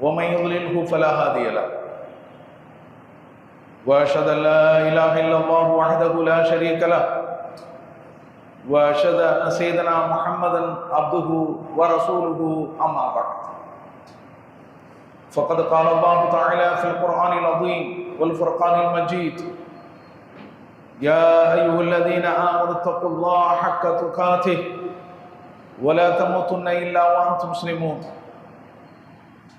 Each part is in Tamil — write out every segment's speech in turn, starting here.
ومن يضلله فلا هادي له. وأشهد أن لا إله إلا الله وحده لا شريك له. وأشهد أن سيدنا محمدا عبده ورسوله أما بعد. فقد قال الله تعالى في القرآن العظيم والفرقان المجيد يا أيها الذين آمنوا اتقوا الله حق تقاته ولا تموتن إلا وأنتم مسلمون.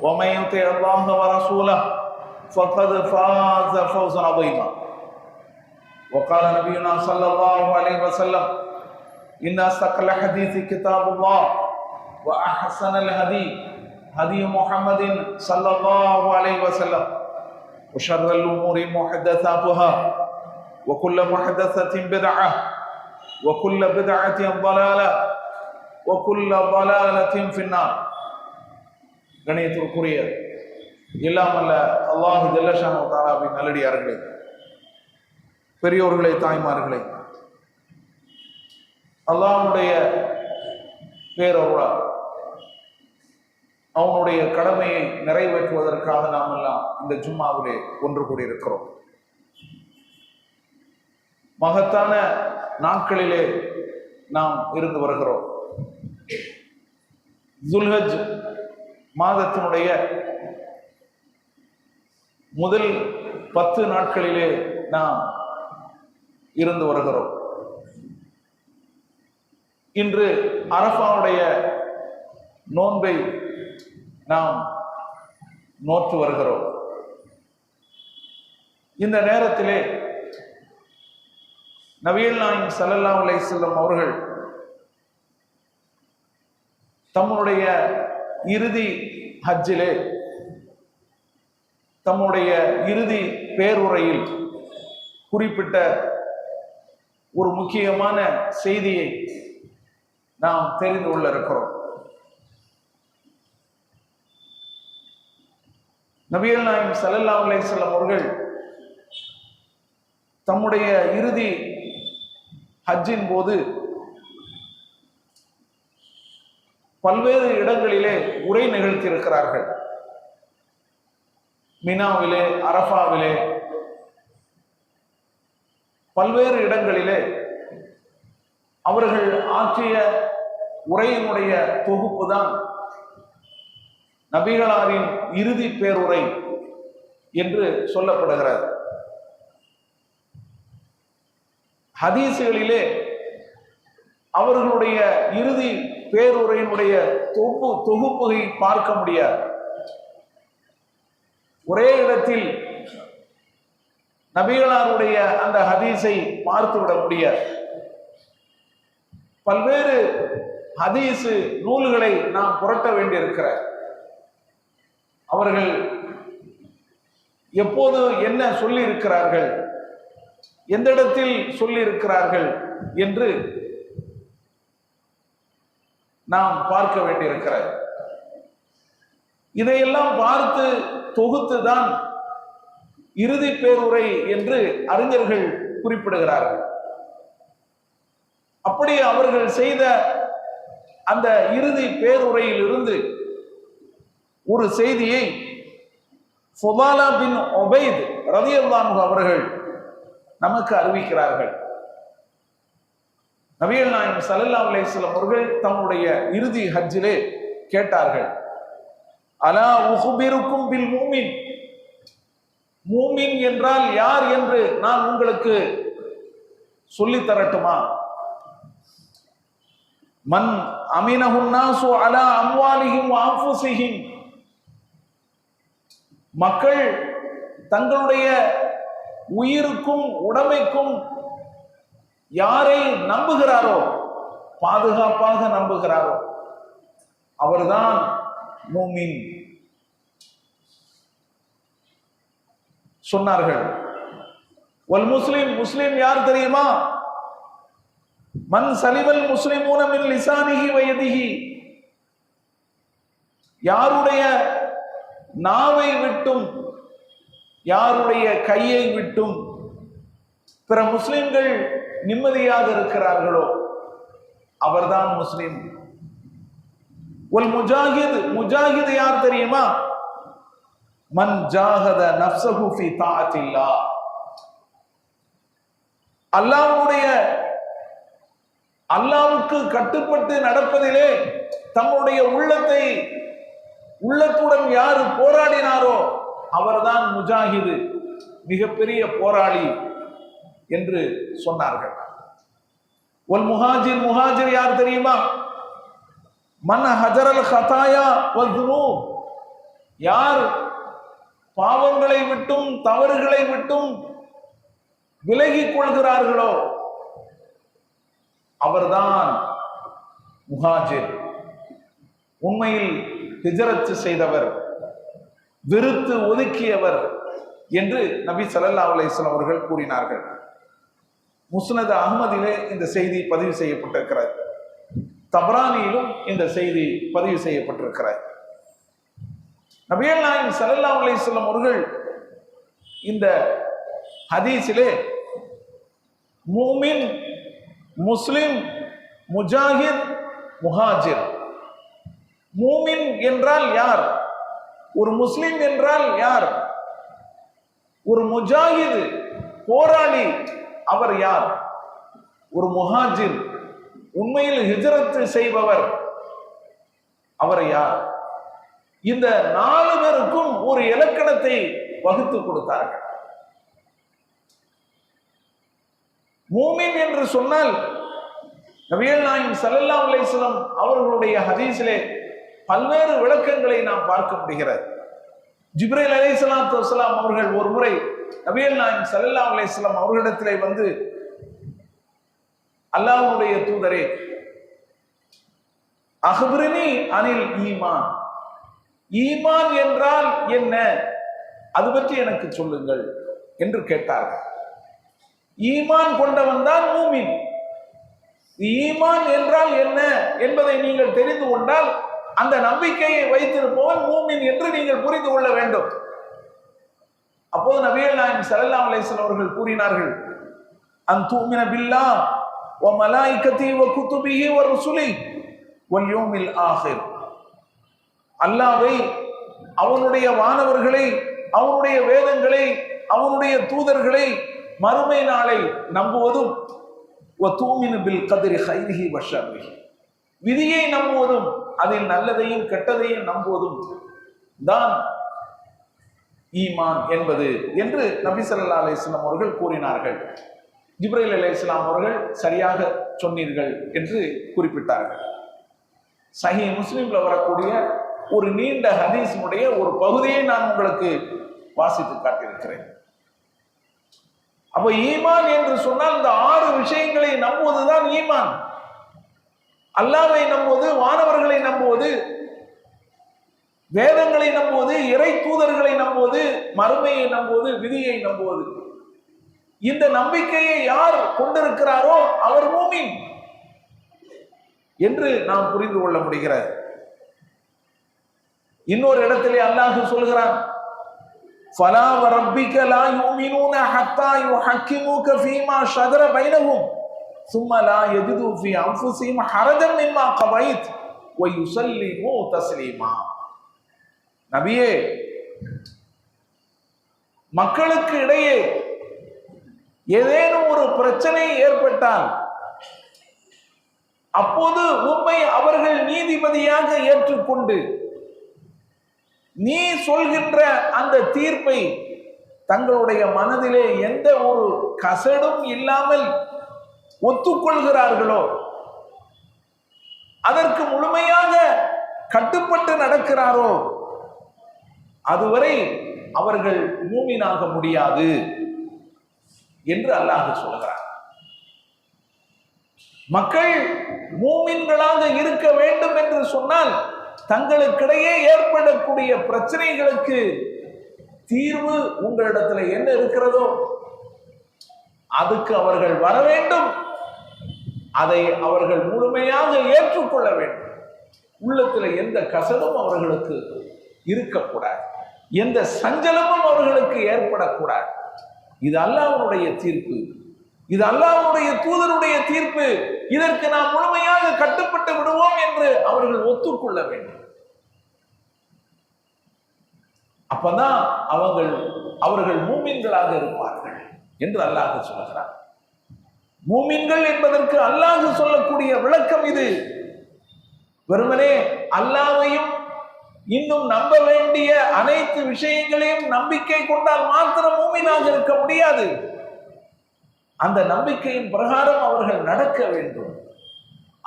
ومن يطع الله ورسوله فقد فاز فوزا عظيما. وقال نبينا صلى الله عليه وسلم إن أصدق الحديث كتاب الله وأحسن الهدي هدي محمد صلى الله عليه وسلم وشر الأمور محدثاتها وكل محدثة بدعة وكل بدعة ضلالة وكل ضلالة في النار. கணியத்திற்குரிய இல்லாமல்ல அல்லாஹு ஜல்லஷானு தாலாவின் நல்லடியார்களே பெரியோர்களே தாய்மார்களே அல்லாஹுடைய பேரருளா அவனுடைய கடமையை நிறைவேற்றுவதற்காக நாம் எல்லாம் இந்த ஜும்மாவிலே ஒன்று கூடியிருக்கிறோம். மகத்தான நாட்களிலே நாம் இருந்து வருகிறோம். துல்ஹஜ் மாதத்தினுடைய முதல் பத்து நாட்களிலே நாம் இருந்து வருகிறோம். இன்று அரபாவுடைய நோன்பை நாம் நோற்று வருகிறோம். இந்த நேரத்திலே நவீல் நாயின் சல்லல்லா அலை செல்லும் அவர்கள் தம்முடைய இறுதி ஹஜ்ஜிலே தம்முடைய இறுதி பேருரையில் குறிப்பிட்ட ஒரு முக்கியமான செய்தியை நாம் தெரிந்து கொள்ள இருக்கிறோம். நபியல் நாயம் சல்லல்லா அலையம் அவர்கள் தம்முடைய இறுதி ஹஜ்ஜின் போது பல்வேறு இடங்களிலே உரை நிகழ்த்தியிருக்கிறார்கள். மினாவிலே அரஃபாவிலே பல்வேறு இடங்களிலே அவர்கள் ஆற்றிய உரையினுடைய தொகுப்பு தான் நபிகளாரின் இறுதி பேருரை என்று சொல்லப்படுகிறது. ஹதீசுகளிலே அவர்களுடைய இறுதி பேருரையினுடைய தொகுப்பு தொகுப்புகை பார்க்க முடியாது. ஒரே இடத்தில் நபிகளாருடைய அந்த ஹதீஸை பார்த்து விட முடியாது. பல்வேறு ஹதீஸு நூல்களை நாம் புரட்ட வேண்டியிருக்கிற அவர்கள் எப்போது என்ன சொல்லி இருக்கிறார்கள் எந்த இடத்தில் சொல்லி இருக்கிறார்கள் என்று நாம் பார்க்க வேண்டியிருக்கிறது. இதையெல்லாம் பார்த்து தொகுத்து தான் இறுதி பேருரை என்று அறிஞர்கள் குறிப்பிடுகிறார்கள். அப்படி அவர்கள் செய்த அந்த இறுதி பேருரையில் இருந்து ஒரு செய்தியை ஃபுபாலா பின் ஒபைத் ரதியல்லான் அவர்கள் நமக்கு அறிவிக்கிறார்கள். நபிகள் நாயகம் சல்லல்லா அலேஸ்லம் அவர்கள் தம்முடைய இறுதி ஹஜ்ஜிலே கேட்டார்கள். அலா உஹுபிருக்கும் பில் மூமின். மூமின் என்றால் யார் என்று நான் உங்களுக்கு சொல்லித் தரட்டுமா? மன் அமினஹுன்னாசு அலா அம்வாலிஹிம் அன்ஃபுஸிஹிம் மக்கள் தங்களுடைய உயிருக்கும் உடமைக்கும் யாரை நம்புகிறாரோ பாதுகாப்பாக நம்புகிறாரோ அவர்தான் மூமின். சொன்னார்கள். வல் முஸ்லிம் முஸ்லிம் யார் தெரியுமா? மண் சலிவல் முஸ்லிம் மின் லிசானிஹி வயதிகி யாருடைய நாவை விட்டும் யாருடைய கையை விட்டும் பிற முஸ்லிம்கள் நிம்மதியாக இருக்கிறார்களோ அவர்தான் முஸ்லிம். ஒல் முஜாஹித் முஜாஹித் யார் தெரியுமா? மன் ஜாகத நப்சஹு ஃபி தாஅத்தில்லா. அல்லாஹ்வுடைய அல்லாவுக்கு கட்டுப்பட்டு நடப்பதிலே தம்முடைய உள்ளத்தை உள்ளத்துடன் யாரு போராடினாரோ அவர்தான் முஜாஹிது மிகப்பெரிய போராளி. என்று சொன்னார்கள். ஒல் முஹாஜிர் முஹாஜிர் யார் தெரியுமா? மன் ஹஜரல் ஹதாயா வல் யார் பாவங்களை விட்டும் தவறுகளை விட்டும் விலகிக் கொள்கிறார்களோ அவர்தான் முஹாஜிர். உண்மையில் ஹிஜரத்து செய்தவர் வெறுத்து ஒதுக்கியவர் என்று நபி சல்லா அலிஸ்லாம் அவர்கள் கூறினார்கள். முஸ்னது அகமதிலே இந்த செய்தி பதிவு செய்யப்பட்டிருக்கிறது. தபரானியிலும் இந்த செய்தி பதிவு செய்யப்பட்டிருக்கிறார் நபியல் நாயன் ஸல்லல்லாஹு அலைஹி வஸல்லம் அவர்கள் இந்த ஹதீஸிலே மூமின் முஸ்லிம் முஜாஹித் முஹாஜிர். மூமின் என்றால் யார்? ஒரு முஸ்லிம் என்றால் யார்? ஒரு முஜாஹிது போராளி அவர் யார்? ஒரு முஹாஜிர் உண்மையில் ஹிஜரத்து செய்பவர் அவர் யார்? இந்த நாலு பேருக்கும் ஒரு இலக்கணத்தை வகுத்து கொடுத்தார்கள். மூமின் என்று சொன்னால் நபிகள் நாயம் சல்லல்லா அலைஹிஸ்ஸலாம் அவர்களுடைய ஹதீஸிலே பல்வேறு விளக்கங்களை நாம் பார்க்க முடிகிறது. ஜிப்ரேல் அலைஹிஸ்ஸலாத்து வஸலாம் அவர்கள் ஒரு முறை நபியல் நாயம் சல்லா அலிஸ்லாம் அவர்களிடத்திலே வந்து அல்லாஹுடைய தூதரே அஹ்ரினி அனில் ஈமான். ஈமான் என்றால் என்ன? அது பற்றி எனக்கு சொல்லுங்கள் என்று கேட்டார்கள். ஈமான் கொண்டவன் தான் மூமின். ஈமான் என்றால் என்ன என்பதை நீங்கள் தெரிந்து கொண்டால் அந்த நம்பிக்கையை வைத்திருப்பவன் மூமின் என்று நீங்கள் புரிந்து கொள்ள வேண்டும். அப்போது நபியல் நாயம் ஸல்லல்லாஹு அலைஹி அவர்கள் கூறினார்கள் அன் தூமின பில்லா வ மலாயிகதி வ குத்துபிஹி ஒரு சுலி ஒன் யோமில் ஆஹிர். அல்லாவை அவனுடைய வானவர்களை அவனுடைய வேதங்களை அவனுடைய தூதர்களை மறுமை நாளை நம்புவதும் தூமினு பில் கதிரி ஹைரிஹி வஷர்ரிஹி விதியை நம்புவதும் அதில் நல்லதையும் கெட்டதையும் நம்புவதும் தான் ஈமான் என்பது என்று நபி ஸல்லல்லாஹு அவர்கள் கூறினார்கள். ஜிப்ரைல் இஸ்லாம் அவர்கள் சரியாக சொன்னீர்கள் என்று குறிப்பிட்டார்கள். சஹி முஸ்லீம்ல வரக்கூடிய ஒரு நீண்ட ஹதீஸினுடைய ஒரு பகுதியை நான் உங்களுக்கு வாசித்து காட்டியிருக்கிறேன். அப்ப ஈமான் என்று சொன்னால் இந்த ஆறு விஷயங்களை நம்புவதுதான் ஈமான். அல்லாவை நம்புவது வானவர்களை நம்புவது வேதங்களை நம்புவது இறை தூதர்களை நம்புவது மறுமையை நம்புவது விதியை நம்புவது இந்த நம்பிக்கையை யார் கொண்டிருக்கிறாரோ அவர் மூமின் என்று நாம் புரிந்து கொள்ள முடிகிறது இன்னொரு இடத்திலே அல்லாஹ் சொல்கிறான் فلا وربك لا يؤمنون حتى يحكموك فيما شجر بينهم ثم لا يجدوا في انفسهم حرجا مما قضيت ويسلموا تسليما நபியே மக்களுக்கு இடையே ஏதேனும் ஒரு பிரச்சனை ஏற்பட்டால் அப்போது உண்மை அவர்கள் நீதிபதியாக ஏற்றுக்கொண்டு நீ சொல்கின்ற அந்த தீர்ப்பை தங்களுடைய மனதிலே எந்த ஒரு கசடும் இல்லாமல் ஒத்துக்கொள்கிறார்களோ அதற்கு முழுமையாக கட்டுப்பட்டு நடக்கிறாரோ அதுவரை அவர்கள் மூமினாக முடியாது என்று அல்லாஹ் சொல்கிறார் மக்கள் மூமின்களாக இருக்க வேண்டும் என்று சொன்னால் தங்களுக்கிடையே ஏற்படக்கூடிய பிரச்சனைகளுக்கு தீர்வு உங்களிடத்துல என்ன இருக்கிறதோ அதுக்கு அவர்கள் வர வேண்டும். அதை அவர்கள் முழுமையாக ஏற்றுக்கொள்ள வேண்டும். உள்ளத்தில் எந்த கசடும் அவர்களுக்கு இருக்கக்கூடாது. எந்த சஞ்சலமும் அவர்களுக்கு ஏற்படக்கூடாது. இது அல்லாவுடைய தீர்ப்பு. இது அல்லாவுடைய தூதருடைய தீர்ப்பு. இதற்கு நாம் முழுமையாக கட்டுப்பட்டு விடுவோம் என்று அவர்கள் ஒத்துக்கொள்ள வேண்டும். அப்பதான் அவர்கள் அவர்கள் மூமின்களாக இருப்பார்கள் என்று அல்லாஹ் சொல்கிறார் மூமின்கள் என்பதற்கு அல்லாஹ் சொல்லக்கூடிய விளக்கம் இது. வெறுமனே அல்லாஹ் இன்னும் நம்ப வேண்டிய அனைத்து விஷயங்களையும் நம்பிக்கை கொண்டால் மாத்திரம் மூமினாக இருக்க முடியாது. அந்த நம்பிக்கையின் பிரகாரம் அவர்கள் நடக்க வேண்டும்.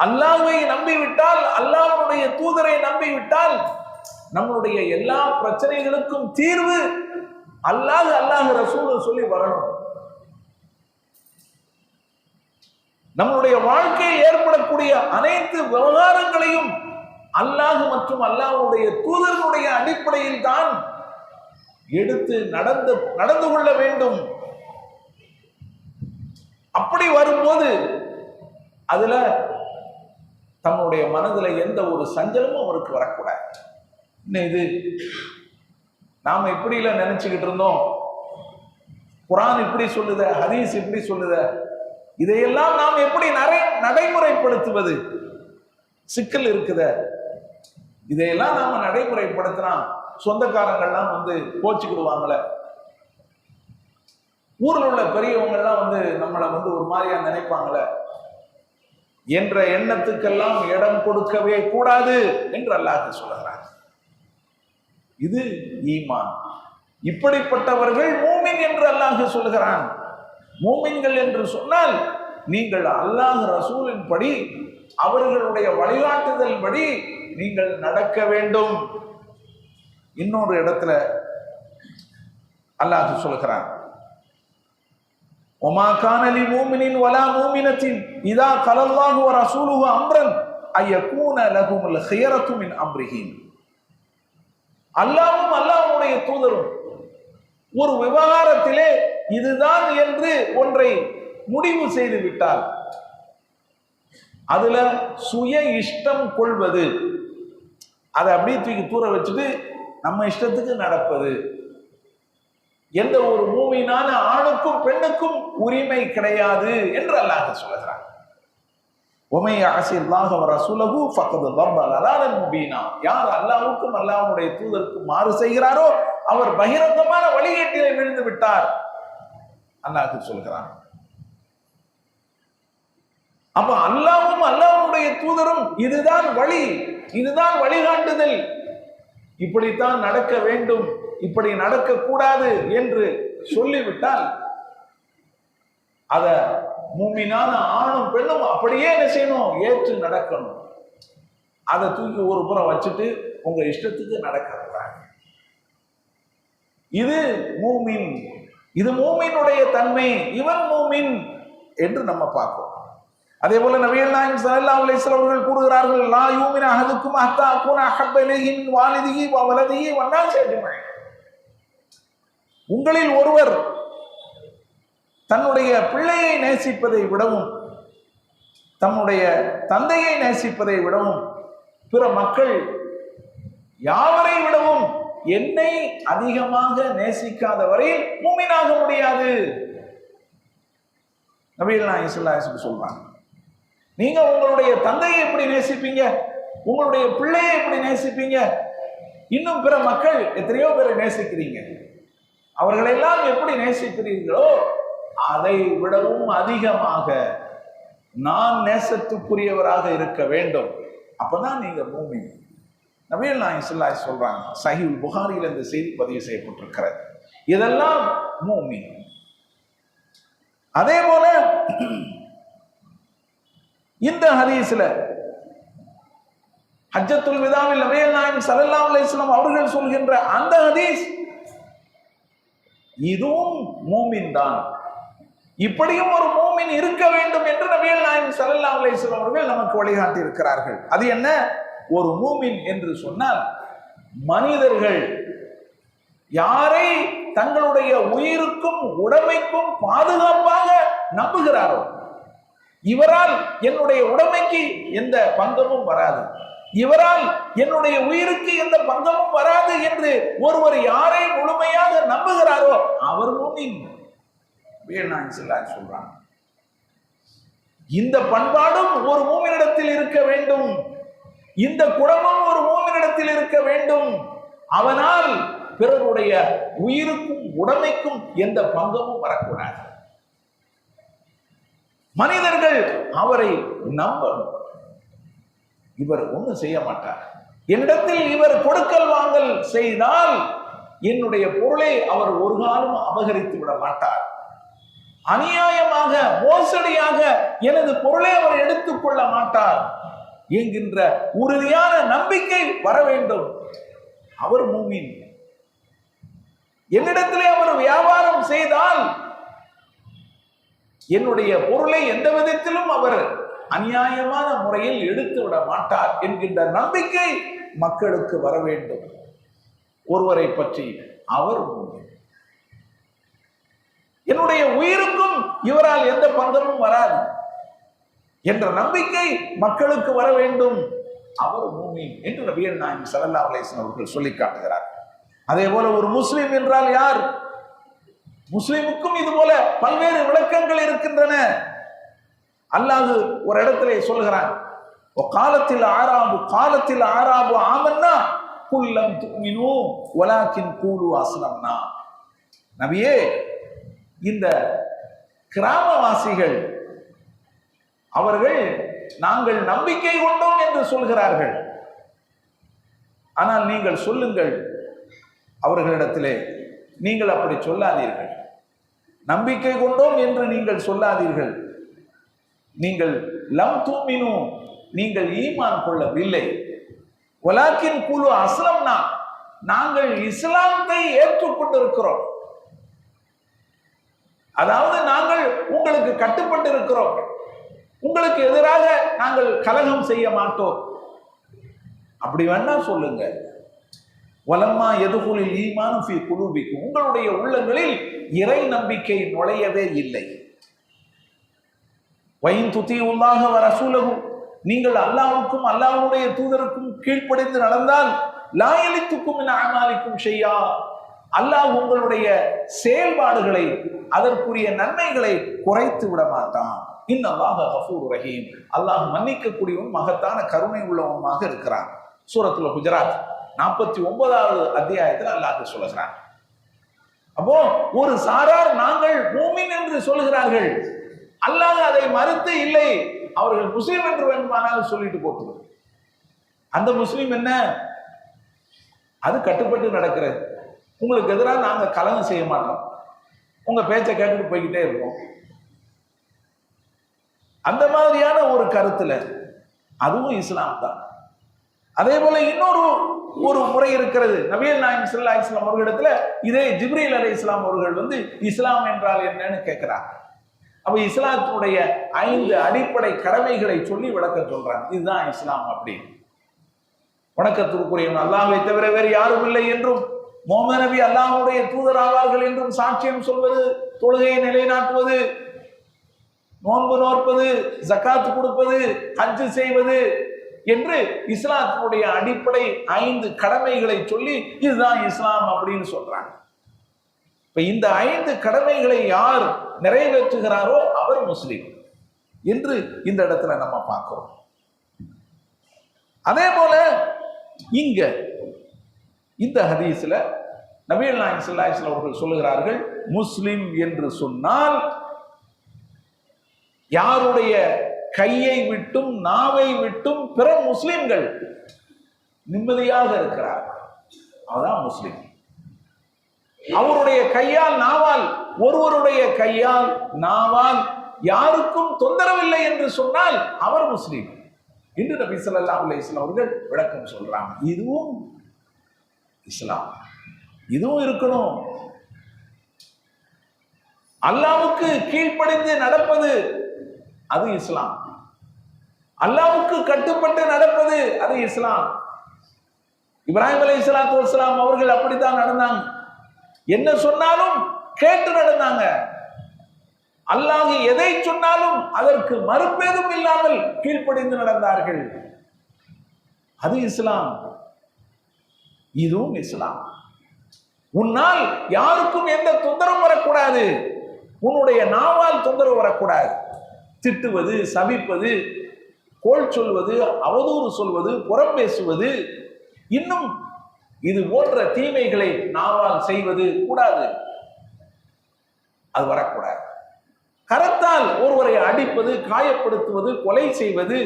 அல்லாஹை நம்பிவிட்டால் அல்லாஹனுடைய தூதரை நம்பிவிட்டால் நம்மளுடைய எல்லா பிரச்சனைகளுக்கும் தீர்வு அல்லாஹ் அல்லாஹ் ரசூல் சொல்லி வரணும். நம்மளுடைய வாழ்க்கையில் ஏற்படக்கூடிய அனைத்து விவகாரங்களையும் அல்லாஹ் மற்றும் அல்லாஹுடைய தூதர்களுடைய அடிப்படையில் தான் எடுத்து நடந்து நடந்து கொள்ள வேண்டும். அப்படி வரும்போது அதுல தன்னுடைய மனதுல எந்த ஒரு சஞ்சலமும் அவருக்கு வரக்கூடாது. என்ன இது? நாம் இப்படி இல்ல நினைச்சுக்கிட்டு இருந்தோம். குரான் இப்படி சொல்லுத ஹதீஸ் இப்படி சொல்லுத இதையெல்லாம் நாம் எப்படி நரை நடைமுறைப்படுத்துவது? சிக்கல் இருக்குத? இதையெல்லாம் நாம நடைமுறைப்படுத்தினா சொந்தக்காரங்கள்லாம் வந்து கோச்சுக்கிடுவாங்களே. ஊரில் உள்ள பெரியவங்கள்லாம் வந்து நம்மளை வந்து ஒரு மாதிரியா நினைப்பாங்கள. என்ற எண்ணத்துக்கெல்லாம் இடம் கொடுக்கவே கூடாது என்று அல்லாஹ் சொல்லுகிறார். இது ஈமான். இப்படிப்பட்டவர்கள் மூமின் என்று அல்லாஹ் சொல்லுகிறான். மூமின்கள் என்று சொன்னால் நீங்கள் அல்லாஹ் ரசூலின் படி அவர்களுடைய வழிகாட்டுதல் படி நீங்கள் நடக்க வேண்டும். இன்னொரு இடத்துல அல்லாஹ் சொல்கிறான். ஒமா காணலி மூமினின் வலா மூமினத்தின் இதா கலல்லாஹு வ ரசூலுஹு அம்ரன் ஐயகூன லஹுமுல் ஹியரத்து மின் அம்ரிஹின். அல்லாஹ்வும் அல்லாஹ்வுடைய தூதரும் ஒரு விவகாரத்திலே இதுதான் என்று ஒன்றை முடிவு செய்து விட்டால் அதுல சுய இஷ்டம் கொள்வது. அதை அப்படியே தூக்கி தூர வச்சுட்டு நம்ம இஷ்டத்துக்கு நடப்பது. எந்த ஒரு மூவினான ஆணுக்கும் பெண்ணுக்கும் உரிமை கிடையாது என்று அல்லாஹ் சொல்கிறான் உமை ஆசிர்லாக வர சுலகு பக்கத்து தம்பல் முபீனா. யார் அல்லாவுக்கும் அல்லாவுடைய தூதருக்கும் மாறு செய்கிறாரோ அவர் பகிரங்கமான வழிகேட்டிலே விழுந்து விட்டார். அல்லாஹ் சொல்கிறான் அப்ப அல்லாவும் அல்லாவுடைய தூதரும் இதுதான் வழி இதுதான் வழிகாட்டுதல். இப்படித்தான் நடக்க வேண்டும் இப்படி நடக்க கூடாது என்று சொல்லிவிட்டால் அத மூமினான ஆணும் பெண்ணும் அப்படியே என்ன செய்யணும்? ஏற்று நடக்கணும். அதை தூக்கி ஒரு புறம் வச்சுட்டு உங்க இஷ்டத்துக்கு நடக்கிறாங்க இது மூமின் இது மூமினுடைய தன்மை இவன் மூமின் என்று நம்ம பார்க்கிறோம் அதே போல நபிகள் நாயம் சல்லா அலைஹி அவர்கள் கூறுகிறார்கள் லா யூமின் அகதுக்கும் ஹத்தா அகூன அஹப்ப இலைஹி மின் வண்ணா வ உங்களில் ஒருவர் தன்னுடைய பிள்ளையை நேசிப்பதை விடவும் தம்முடைய தந்தையை நேசிப்பதை விடவும் பிற மக்கள் யாவரை விடவும் என்னை அதிகமாக நேசிக்காத வரையில் மூமினாக முடியாது. நபிகள் நாயகம் சொல்றாங்க நீங்க உங்களுடைய தந்தையை எப்படி நேசிப்பீங்க? உங்களுடைய பிள்ளையை எப்படி நேசிப்பீங்க? இன்னும் பிற மக்கள் எத்தனையோ பேரை நேசிக்கிறீங்க. அவர்களெல்லாம் எப்படி நேசிக்கிறீர்களோ அதை விடவும் அதிகமாக நான் நேசத்துக்குரியவராக இருக்க வேண்டும். அப்பதான் நீங்க பூமி நபிகள் நாயகம் சொல்லாய் சொல்றாங்க சஹீல் புகாரியில் இந்த செய்தி பதிவு செய்யப்பட்டிருக்கிறது. இதெல்லாம் பூமி அதே போல இந்த ஹதீஸ்ல ஹஜ்ஜத்துல் விதாவில் நபியல் நாயம் ஸல்லல்லாஹு அலிஸ்லாம் அவர்கள் சொல்கின்ற அந்த ஹதீஸ் இதுவும் மூமின் தான். இப்படியும் ஒரு மூமின் இருக்க வேண்டும் என்று நபியல் நாயம் ஸல்லல்லாஹு அலிஸ்லாம் அவர்கள் நமக்கு வழிகாட்டி இருக்கிறார்கள் அது என்ன? ஒரு மூமின் என்று சொன்னால் மனிதர்கள் யாரை தங்களுடைய உயிருக்கும் உடமைக்கும் பாதுகாப்பாக நம்புகிறாரோ இவரால் என்னுடைய உடமைக்கு எந்த பங்கமும் வராது. இவரால் என்னுடைய உயிருக்கு எந்த பங்கமும் வராது என்று ஒருவர் யாரை முழுமையாக நம்புகிறாரோ அவர் மூமின் வீணான் சொல்றாங்க. இந்த பண்பாடும் ஒரு மூமினிடத்தில் இருக்க வேண்டும். இந்த குணமும் ஒரு மூமினிடத்தில் இருக்க வேண்டும். அவனால் பிறருடைய உயிருக்கும் உடமைக்கும் எந்த பங்கமும் வரக்கூடாது. மனிதர்கள் அவரை நம்பணும். இவர் ஒன்றும் செய்ய மாட்டார். என்னிடத்தில் இவர் கொடுக்கல் வாங்கல் செய்தால் என்னுடைய பொருளை அவர் ஒரு காலம் அபகரித்து விட மாட்டார். அநியாயமாக மோசடியாக எனது பொருளை அவர் எடுத்துக்கொள்ள மாட்டார் என்கின்ற உறுதியான நம்பிக்கை வர வேண்டும். அவர் மூமின். என்னிடத்திலே அவர் வியாபாரம் செய்தால் என்னுடைய பொருளை எந்த விதத்திலும் அவர் அநியாயமான முறையில் எடுத்து விட மாட்டார் என்கின்ற நம்பிக்கை மக்களுக்கு வர வேண்டும். ஒருவரை பற்றி அவர் என்னுடைய உயிருக்கும் இவரால் எந்த பங்கமும் வராது என்ற நம்பிக்கை மக்களுக்கு வர வேண்டும். அவர் பூமி என்று நபியன் நாயம் சல்லா அலேசன் அவர்கள் சொல்லி காட்டுகிறார் அதே போல ஒரு முஸ்லீம் என்றால் யார்? முஸ்லிமுக்கும் இது போல பல்வேறு விளக்கங்கள் இருக்கின்றன. அல்லாது ஒரு இடத்துல சொல்கிறான் காலத்தில் ஆறாபு காலத்தில் ஆறாபு ஆமன்னா குல்லம் துமினு வலாக்கின் கூலு அஸ்லம்னா. நபியே இந்த கிராமவாசிகள் அவர்கள் நாங்கள் நம்பிக்கை கொண்டோம் என்று சொல்கிறார்கள். ஆனால் நீங்கள் சொல்லுங்கள் அவர்களிடத்திலே நீங்கள் அப்படி சொல்லாதீர்கள். நம்பிக்கை கொண்டோம் என்று நீங்கள் சொல்லாதீர்கள். நீங்கள் லம் தூமினு நீங்கள் ஈமான் கொள்ளவில்லை. ஒலாக்கின் குழு அஸ்லம்னா நாங்கள் இஸ்லாத்தை ஏற்றுக்கொண்டிருக்கிறோம் அதாவது நாங்கள் உங்களுக்கு கட்டுப்பட்டு இருக்கிறோம் உங்களுக்கு எதிராக நாங்கள் கலகம் செய்ய மாட்டோம். அப்படி வேணா சொல்லுங்க வலம்மா எதுகுலில் ஈமான் ஃபி குலூபிக்கு உங்களுடைய உள்ளங்களில் இறை நம்பிக்கை நுழையவே இல்லை. வயின் துத்தி உள்ளாக வர சூலகும் நீங்கள் அல்லாவுக்கும் அல்லாவுடைய தூதருக்கும் கீழ்ப்படைந்து நடந்தால் லாயலித்துக்கும் என ஆமாலிக்கும் செய்யா அல்லாஹ் உங்களுடைய செயல்பாடுகளை அதற்குரிய நன்மைகளை குறைத்து விட மாட்டான். இன்னல்லாக ஹஃபூர் ரஹீம். அல்லாஹ் மன்னிக்கக்கூடியவன் மகத்தான கருணை உள்ளவனுமாக இருக்கிறான். சூரத்துல குஜராத். நாற்பத்தி ஒன்பதாவது அத்தியாயத்தில் அல்லாஹ் சொல்லுகிறான். அப்போ ஒரு சாரார் நாங்கள் மூமின் என்று சொல்லுகிறார்கள். அல்லாஹ் அதை மறுத்து இல்லை அவர்கள் முஸ்லீம் என்று வேண்டுமானால் சொல்லிட்டு போட்டு. அந்த முஸ்லீம் என்ன? அது கட்டுப்பட்டு நடக்கிறது. உங்களுக்கு எதிராக நாங்கள் கலந்து செய்ய மாட்டோம். உங்க பேச்சை கேட்டுட்டு போய்கிட்டே இருப்போம். அந்த மாதிரியான ஒரு கருத்துல அதுவும் இஸ்லாம் தான் அதே போல இன்னொரு ஒரு முறை இருக்கிறது. நபியல் நாயம் சல்லா இஸ்லாம் அவர்களிடத்துல இதே ஜிப்ரீல் அலி இஸ்லாம் அவர்கள் வந்து இஸ்லாம் என்றால் என்னன்னு கேட்கிறாங்க. அப்ப இஸ்லாத்தினுடைய ஐந்து அடிப்படை கடமைகளை சொல்லி விளக்க சொல்றாங்க. இதுதான் இஸ்லாம் அப்படின்னு. வணக்கத்திற்குரியவன் அல்லாஹை தவிர வேறு யாரும் இல்லை என்றும் மோம நபி அல்லாஹுடைய தூதர் ஆவார்கள் என்றும் சாட்சியம் சொல்வது தொழுகையை நிலைநாட்டுவது நோன்பு நோற்பது ஜக்காத்து கொடுப்பது ஹஜ்ஜு செய்வது என்று இஸ்லாத்தினுடைய அடிப்படை ஐந்து கடமைகளை சொல்லி இதுதான் இஸ்லாம் அப்படின்னு சொல்றாங்க. இப்ப இந்த ஐந்து கடமைகளை யார் நிறைவேற்றுகிறாரோ அவர் முஸ்லீம் என்று இந்த இடத்துல நம்ம பார்க்கிறோம். அதே போல இங்க இந்த ஹதீஸ்ல நபீல் நாயகம் ஸல்லல்லாஹு அவர்கள் சொல்லுகிறார்கள் முஸ்லிம் என்று சொன்னால் யாருடைய கையை விட்டும் நாவை விட்டும் பிற முஸ்லிம்கள் நிம்மதியாக இருக்கிறார். அதான் முஸ்லிம். அவருடைய கையால் நாவால் ஒருவருடைய கையால் நாவால் யாருக்கும் தொந்தரவில்லை என்று சொன்னால் அவர் முஸ்லீம். இன்று நபி சொல்லா அலிஸ்லாம் அவர்கள் விளக்கம் சொல்றாங்க. இதுவும் இஸ்லாம். இதுவும் இருக்கணும். அல்லாவுக்கு கீழ்ப்படிந்து நடப்பது அது இஸ்லாம். அல்லாவுக்கு கட்டுப்பட்டு நடப்பது அது இஸ்லாம். இப்ராஹிம் அலி இஸ்லாத்து இஸ்லாம் அவர்கள் அப்படித்தான் நடந்தாங்க. என்ன சொன்னாலும் கேட்டு நடந்தாங்க. அல்லாஹ் எதை சொன்னாலும் அதற்கு மறுப்பேதும் இல்லாமல் கீழ்ப்படிந்து நடந்தார்கள். அது இஸ்லாம். இதுவும் இஸ்லாம். உன்னால் யாருக்கும் எந்த தொந்தரவும் வரக்கூடாது. உன்னுடைய நாவால் தொந்தரவு வரக்கூடாது. திட்டுவது சபிப்பது கோல் சொல்வது அவதூறு சொல்வது புறம் பேசுவது இன்னும் இது போன்ற தீமைகளை நாவால் செய்வது கூடாது. அது வரக்கூடாது. கரத்தால் ஒருவரை அடிப்பது காயப்படுத்துவது கொலை செய்வது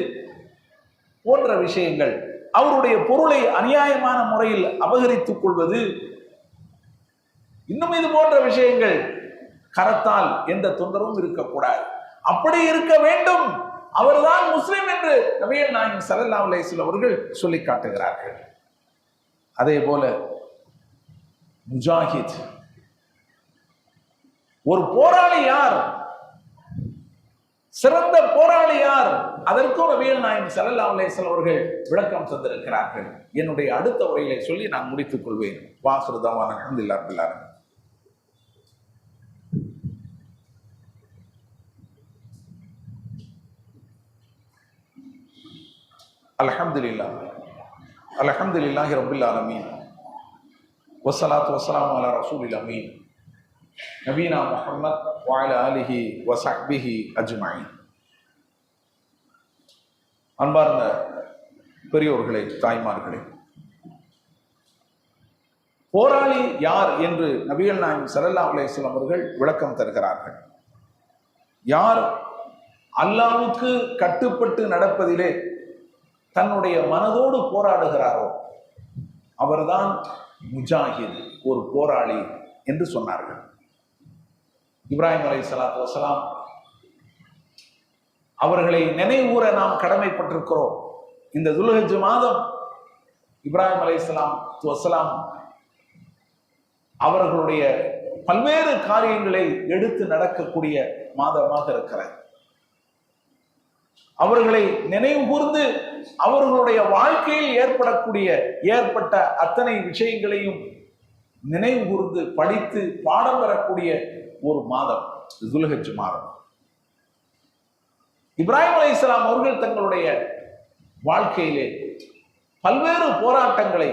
போன்ற விஷயங்கள் அவருடைய பொருளை அநியாயமான முறையில் அபகரித்துக் கொள்வது இன்னும் இது போன்ற விஷயங்கள் கரத்தால் எந்த தொந்தரவும் இருக்கக்கூடாது. அப்படி இருக்க வேண்டும். அவர்தான் முஸ்லிம் என்று நபியல் நாயகம் ஸல்லல்லாஹு அலைஹி அவர்கள் சொல்லி காட்டுகிறார்கள். அதே போல முஜாஹித் ஒரு போராளி யார்? சிறந்த போராளி யார்? அதற்கும் நபிகள் நாயகம் ஸல்லல்லாஹு அலைஹி அவர்கள் விளக்கம் தந்திருக்கிறார்கள். என்னுடைய அடுத்த உரையிலே சொல்லி நான் முடித்துக் கொள்வேன். வாசுரதாவான அல்ஹம்துலில்லாஹ் அலஹம்துல்லா ஆலமீன் அல்ஹம்துலில்லாஹ் அல்ஹம்துலில்லாஹி ஆலமீன். வஸ்ஸலாத்து வஸ்ஸலாமு அலா அமீன். நவீனா முஹம்மத் வாயில அலிஹி வசஹ்பிஹி அஜ்மாயின். அன்பார்ந்த பெரியோர்களே தாய்மார்களே. போராளி யார் என்று நபிகள் நாயம் ஸல்லல்லாஹு அலைஹி அவர்கள் விளக்கம் தருகிறார்கள். யார் அல்லாவுக்கு கட்டுப்பட்டு நடப்பதிலே தன்னுடைய மனதோடு போராடுகிறாரோ அவர்தான் முஜாஹித் ஒரு போராளி என்று சொன்னார்கள். இப்ராஹிம் அலை சலாத்து வசலாம் அவர்களை நினைவூர நாம் கடமைப்பட்டிருக்கிறோம். இந்த துல்ஹஜ் மாதம் இப்ராஹிம் அலை சலாம் வசலாம் அவர்களுடைய பல்வேறு காரியங்களை எடுத்து நடக்கக்கூடிய மாதமாக இருக்கிறது. அவர்களை நினைவு கூர்ந்து அவர்களுடைய வாழ்க்கையில் ஏற்படக்கூடிய ஏற்பட்ட அத்தனை விஷயங்களையும் நினைவு கூர்ந்து படித்து பாடம் பெறக்கூடிய ஒரு மாதம் துல்ஹஜ் மாதம். இப்ராஹிம் அலி இஸ்லாம் அவர்கள் தங்களுடைய வாழ்க்கையிலே பல்வேறு போராட்டங்களை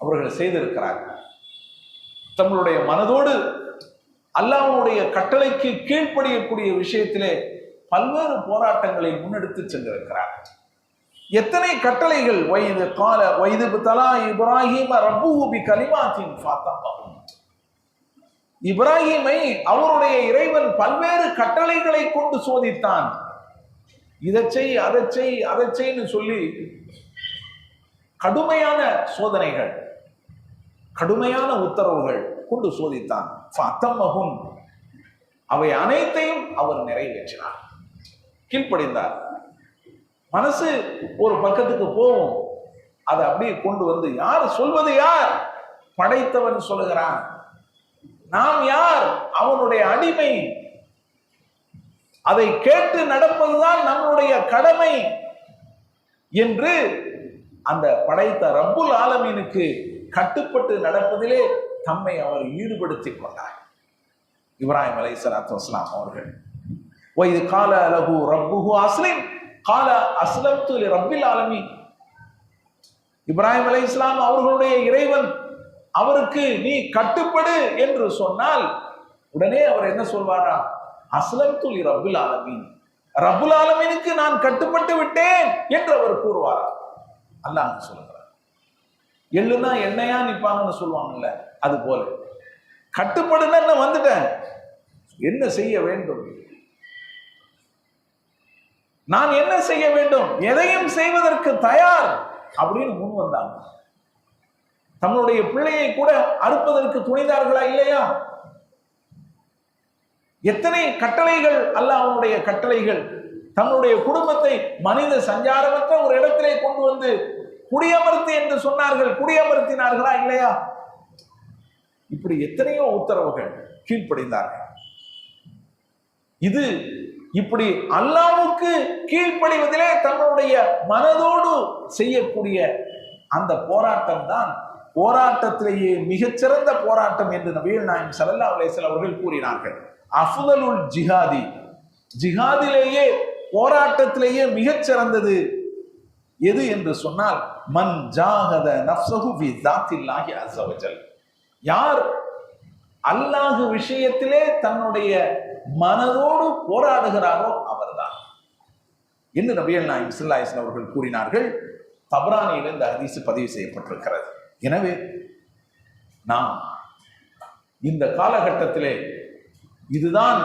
அவர்கள் செய்திருக்கிறார்கள். தங்களுடைய மனதோடு அல்லாவுடைய கட்டளைக்கு கீழ்ப்படியக்கூடிய விஷயத்திலே பல்வேறு போராட்டங்களை முன்னெடுத்து சென்றிருக்கிறார். எத்தனை கட்டளைகள்? வயது கால வயது தலா இப்ராஹிம ரப்பூபி கலிமாத்தின் ஃபாத்தமாகும் இப்ராஹிமை அவருடைய இறைவன் பல்வேறு கட்டளைகளை கொண்டு சோதித்தான். இதை செய் அதை செய் அதை செய்ன்னு சொல்லி கடுமையான சோதனைகள் கடுமையான உத்தரவுகள் கொண்டு சோதித்தான். ஃபத்தம்மஹும் அவை அனைத்தையும் அவர் நிறைவேற்றினார். கீழ்ப்படைந்தார். மனசு ஒரு பக்கத்துக்கு போகும். அதை அப்படியே கொண்டு வந்து யார் சொல்வது யார்? படைத்தவன் சொல்லுகிறான். நாம் யார்? அவனுடைய அடிமை. அதை கேட்டு நடப்பதுதான் நம்முடைய கடமை என்று அந்த படைத்த ரப்புல் ஆலமீனுக்கு கட்டுப்பட்டு நடப்பதிலே தம்மை அவர் ஈடுபடுத்திக் கொண்டார். இப்ராஹிம் அலை சலாத்து வஸ்லாம் அவர்கள் வயது கால அலகு ரப்புஹு அஸ்லிம் கால அஸ்லம்து லி ரப்பில் ஆலமி இப்ராஹிம் அலை இஸ்லாம் அவர்களுடைய இறைவன் அவருக்கு நீ கட்டுப்படு என்று சொன்னால் உடனே அவர் என்ன சொல்வாரா? அஸ்லம் துலி ரப்பில் ஆலமீன் ரப்புல் ஆலமீனுக்கு நான் கட்டுப்பட்டு விட்டேன் என்று அவர் கூறுவார்? அல்லாஹ் சொல்லுகிறார். எள்ளுனா என்னையா நிற்பாங்கன்னு சொல்லுவாங்கல்ல அது போல. கட்டுப்படுன்னு வந்துட்டேன். என்ன செய்ய வேண்டும்? நான் என்ன செய்ய வேண்டும்? எதையும் செய்வதற்கு தயார்? அப்படின்னு முன் வந்தாங்க தங்களுடைய பிள்ளையை கூட அறுப்பதற்கு துணிந்தார்களா இல்லையா? எத்தனை கட்டளைகள் அல்ல அவனுடைய கட்டளைகள்? தங்களுடைய குடும்பத்தை மனித சஞ்சாரமற்ற ஒரு இடத்திலே கொண்டு வந்து குடியமர்த்து என்று சொன்னார்கள். குடியமர்த்தினார்களா இல்லையா? இப்படி எத்தனையோ உத்தரவுகள் கீழ்ப்படைந்தார்கள். இது இப்படி அல்லாவுக்கு கீழ்ப்படிவதிலே தங்களுடைய மனதோடு செய்யக்கூடிய அந்த போராட்டம் தான் போராட்டத்திலேயே மிகச்சிறந்த போராட்டம் என்று நபிகள் நாயம் சல்லா அலேசல் அவர்கள் கூறினார்கள். அஃதலுல் ஜிஹாதி. ஜிஹாதிலேயே போராட்டத்திலேயே மிகச்சிறந்தது எது என்று சொன்னால் மன் ஜாகத நப்சகு பி யார் அல்லாஹு விஷயத்திலே தன்னுடைய மனதோடு போராடுகிறாரோ அவர்தான். என்று நபியல் நாயம் இஸ்லாயசன் அவர்கள் கூறினார்கள். தபரானியிலிருந்து இந்த ஹதீஸ் பதிவு செய்யப்பட்டிருக்கிறது. எனவே நாம் இந்த காலகட்டத்திலே இதுதான்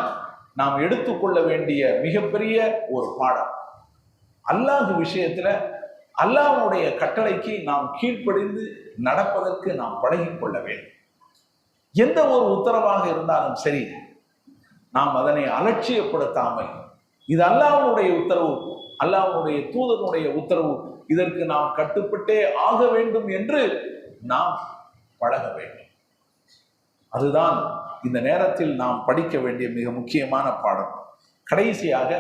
நாம் எடுத்துக்கொள்ள வேண்டிய மிகப்பெரிய ஒரு பாடம். அல்லாஹ் விஷயத்துல அல்லாஹுடைய கட்டளைக்கு நாம் கீழ்ப்படிந்து நடப்பதற்கு நாம் பழகிக்கொள்ள வேண்டும். எந்த ஒரு உத்தரவாக இருந்தாலும் சரி நாம் அதனை அலட்சியப்படுத்தாமல். இது அல்லாவுடைய உத்தரவு அல்லாவுடைய தூதனுடைய உத்தரவு. இதற்கு நாம் கட்டுப்பட்டே ஆக வேண்டும் என்று நாம் பழக வேண்டும். அதுதான் இந்த நேரத்தில் நாம் படிக்க வேண்டிய மிக முக்கியமான பாடம். கடைசியாக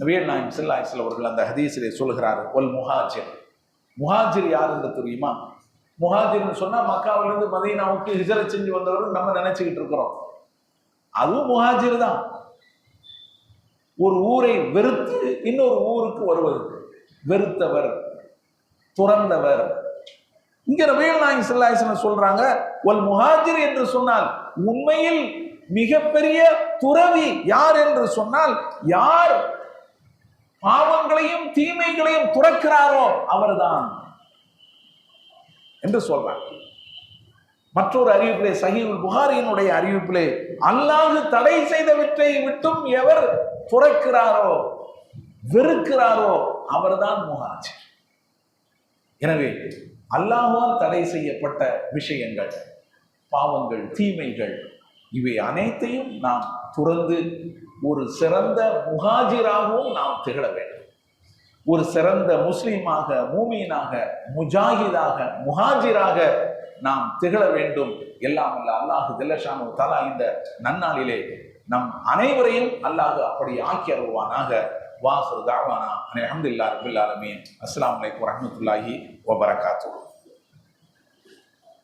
நபியல் நாயம் சில்லாய்சல் அவர்கள் அந்த ஹதீஸிலே சொல்கிறார் ஒல் முஹாஜிர். முஹாஜிர் யார் என்று தெரியுமா? முஹாஜிர்னு சொன்னால் மக்காவிலிருந்து மதீனாவுக்கு ஹிஜரை செஞ்சு வந்தவர் நம்ம நினைச்சுக்கிட்டு இருக்கிறோம். அதுவும் முஹாஜிர் தான். ஒரு ஊரை வெறுத்து இன்னொரு ஊருக்கு வருவது. வெறுத்தவர் துறந்தவர். இங்க நபிகள் நாயகம் ஸல்லல்லாஹு சொல்றாங்க ஒல் முஹாஜிர் என்று சொன்னால் உண்மையில் மிகப்பெரிய துறவி யார் என்று சொன்னால் யார் பாவங்களையும் தீமைகளையும் துறக்கிறாரோ அவர்தான் என்று சொல்றாங்க. மற்றொரு அறிவிப்பிலே சஹீல் புகாரியினுடைய அறிவிப்பிலே அல்லாது தடை செய்தவற்றை விட்டும் எவர் துறக்கிறாரோ வெறுக்கிறாரோ அவர்தான் முஹாஜிர். எனவே அல்லாஹால் தடை செய்யப்பட்ட விஷயங்கள் பாவங்கள் தீமைகள் இவை அனைத்தையும் நாம் துறந்து ஒரு சிறந்த முஹாஜிராகவும் நாம் திகழ வேண்டும். ஒரு சிறந்த முஸ்லீமாக மூமீனாக முஜாஹிதாக முஹாஜிராக நாம் திகழ வேண்டும். எல்லாம் அல்ல அல்லாஹு தில்லஷானு தலா இந்த நன்னாளிலே நம் அனைவரையும் அல்லாஹ் அப்படி ஆக்கி அருள்வானாக. வாசு தாவானா. அனை அஹமதுல்லா ரபுல்லாலுமே அஸ்லாம் வலைக்கம் வரமத்துல்லாஹி வபரகாத்துஹு.